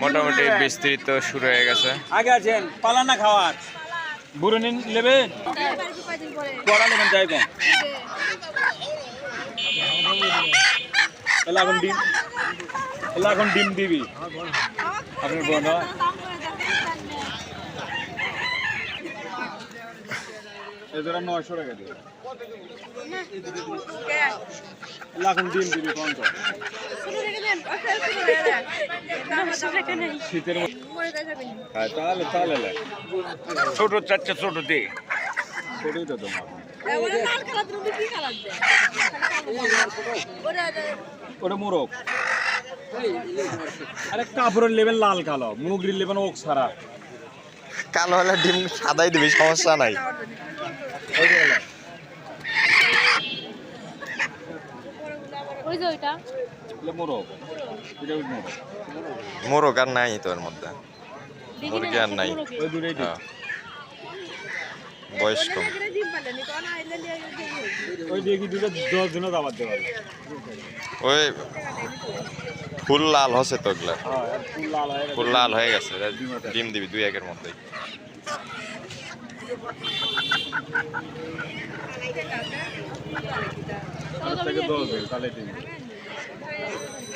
মোটামুটি বিস্তৃত শুরু হয়ে গেছে। আগে আছেন পালানা খাওয়ার? বুড়ো নিন নেবেন পড়া নেবেন কম তাহলে এখন ডিম তাহলে এখন ডিম দিবি। আপনার বোন ধরা নয়শো টাকা দিবে। এখন ডিম দিবি পঞ্চাশ। শীতের হ্যাঁ তাহলে তাহলে ছোট চারটে ছোট দে। ছোটই তো তোমার। ওটা মোরগ। আরে কাপড়ের লেবেন লাল কালো মুগরির লেবেন ওক সারা কালো হলে ডিম সাদাই দিবি সমস্যা নাই। ওই যে ওইটা মোরগ। মোরগ আর নাই তো এর মধ্যে। মুরগি আর নাই। হ্যাঁ। বয়স কম ওই ফুল লাল হচ্ছে তো ওগুলা। হ্যাঁ ফুল লাল হয়ে গেছে। ডিম দিবি দুই একের মধ্যে ওর থেকে দশ তাহলে দিন দেখ এখন ম্যাম সাথে করে দিয়ে দাও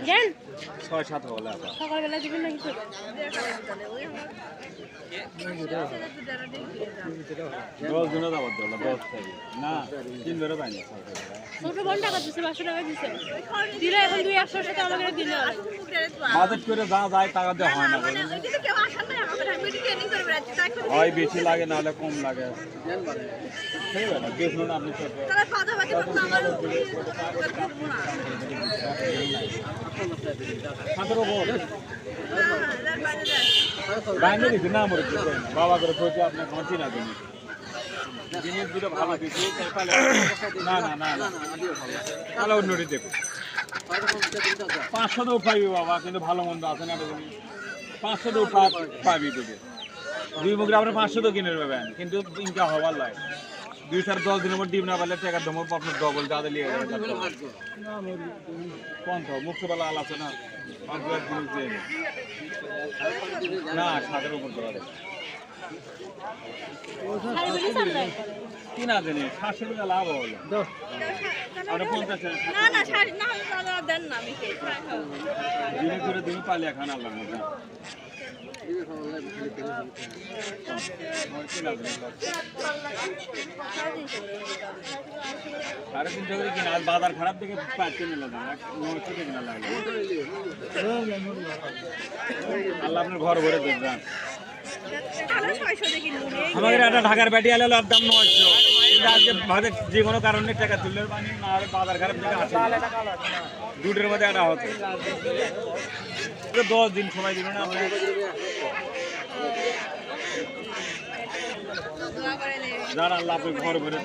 দিন। সকালবেলা দিবেন নাকি দশ দিনও দাবার দেওয়া দশ থেকে না তিন ধরে পাই না ছোট বোন টাকা দিচ্ছে পাঁচশো টাকা দিচ্ছে দিলে এখন দুই দিলে বাজেট করে যা যায় টাকা দেওয়া হয় না হয় বেশি লাগে না হলে কম লাগে বাবা করে কইছে আপনি ঘটি না জিনিস জিনিস দুটো ভালো দিচ্ছি না না না না। তাহলে অন্যটি দেখুন। পাঁচশো তো পাইবি বাবা কিন্তু ভালো মন্দ আছে না পাঁচশো তো পাবি তোকে। দুই মুখে আমরা পাঁচশো তো কিনে নেবেন কিন্তু ইনকা হবার লাগে দুই চার দশ দিনের মধ্যে ডিম না পারলে টাকার দম আপনার ডবল দাদা লিয়ে যাবে। তার double। কোন তো মুক্ত বেলা আল আছে না নে। সাতের উপর তিন হাজার নেই সাতশো টাকা লাভ হলো আমরা পঞ্চাশ টাকা না না শাড়ি না দেন না আমি দিনে করে দিন পালে এখন আল্লাহ মধ্যে সাড়ে তিনশো করে কিনা আর বাজার খারাপ থেকে থেকে কিনা লাগল আল্লাহ আপনার ঘর ভরে দেখবেন আমাদের একটা ঢাকার ব্যাটি আলো ওর দাম নয়শো আজকে ভাবে যে কোনো কারণে টাকা তুললে পানি, না বাজার খারাপ থেকে দুটোর মধ্যে একটা হতো। দশ দিন সময় দিল না আল্লাহ ঘর ভরে